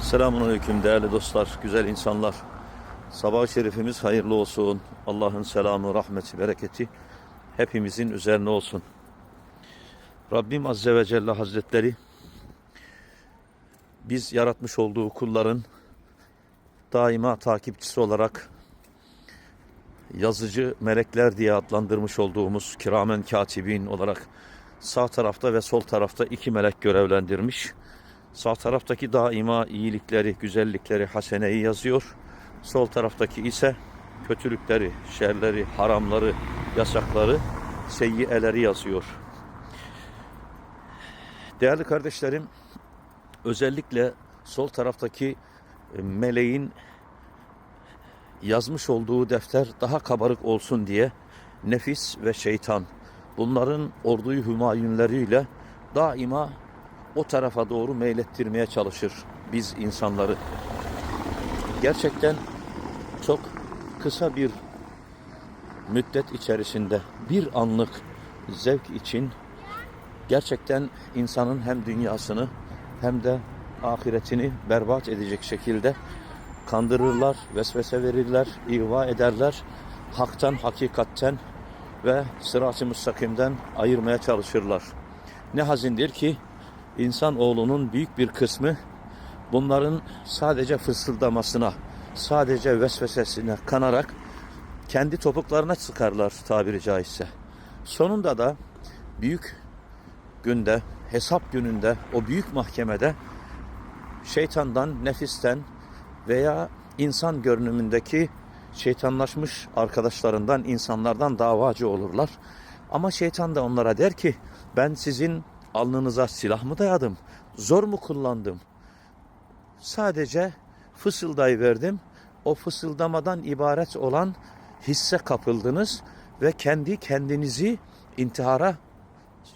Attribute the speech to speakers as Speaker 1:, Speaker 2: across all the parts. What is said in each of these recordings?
Speaker 1: Selamun Aleyküm değerli dostlar, güzel insanlar. Sabah şerifimiz hayırlı olsun. Allah'ın selamı, rahmeti, bereketi hepimizin üzerine olsun. Rabbim Azze ve Celle Hazretleri biz yaratmış olduğu kulların daima takipçisi olarak yazıcı melekler diye adlandırmış olduğumuz kiramen katibin olarak sağ tarafta ve sol tarafta iki melek görevlendirmiş. Sağ taraftaki daima iyilikleri, güzellikleri, haseneyi yazıyor. Sol taraftaki ise kötülükleri, şerleri, haramları, yasakları, seyyiyeleri yazıyor. Değerli kardeşlerim, özellikle sol taraftaki e, meleğin yazmış olduğu defter daha kabarık olsun diye nefis ve şeytan bunların orduyu hümayunlarıyla daima o tarafa doğru meylettirmeye çalışır biz insanları. Gerçekten çok kısa bir müddet içerisinde bir anlık zevk için gerçekten insanın hem dünyasını hem de ahiretini berbat edecek şekilde kandırırlar, vesvese verirler, ihva ederler. Haktan, hakikatten ve sırat-ı müstakimden ayırmaya çalışırlar. Ne hazindir ki insan oğlunun büyük bir kısmı bunların sadece fısıldamasına, sadece vesvesesine kanarak kendi topuklarına sıkarlar tabiri caizse. Sonunda da büyük günde, hesap gününde, o büyük mahkemede şeytandan, nefisten veya insan görünümündeki şeytanlaşmış arkadaşlarından, insanlardan davacı olurlar. Ama şeytan da onlara der ki ben sizin alnınıza silah mı dayadım? Zor mu kullandım? Sadece fısıldayıverdim. O fısıldamadan ibaret olan hisse kapıldınız ve kendi kendinizi intihara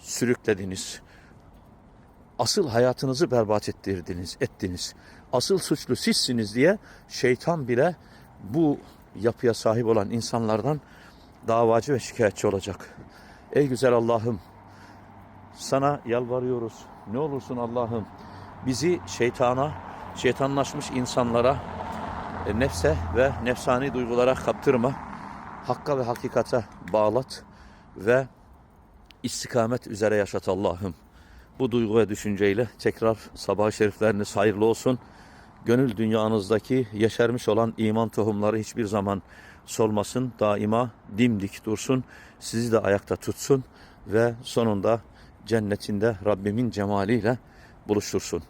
Speaker 1: sürüklediniz. Asıl hayatınızı berbat ettirdiniz, ettiniz. Asıl suçlu sizsiniz diye şeytan bile bu yapıya sahip olan insanlardan davacı ve şikayetçi olacak. Ey güzel Allah'ım sana yalvarıyoruz. Ne olursun Allah'ım bizi şeytana, şeytanlaşmış insanlara, e, nefse ve nefsani duygulara kaptırma. Hakka ve hakikate bağlat ve istikamet üzere yaşat Allah'ım. Bu duygu ve düşünceyle tekrar sabah şerifleriniz hayırlı olsun. Gönül dünyanızdaki yeşermiş olan iman tohumları hiçbir zaman solmasın. Daima dimdik dursun. Sizi de ayakta tutsun ve sonunda cennetinde Rabbimin cemaliyle buluştursun.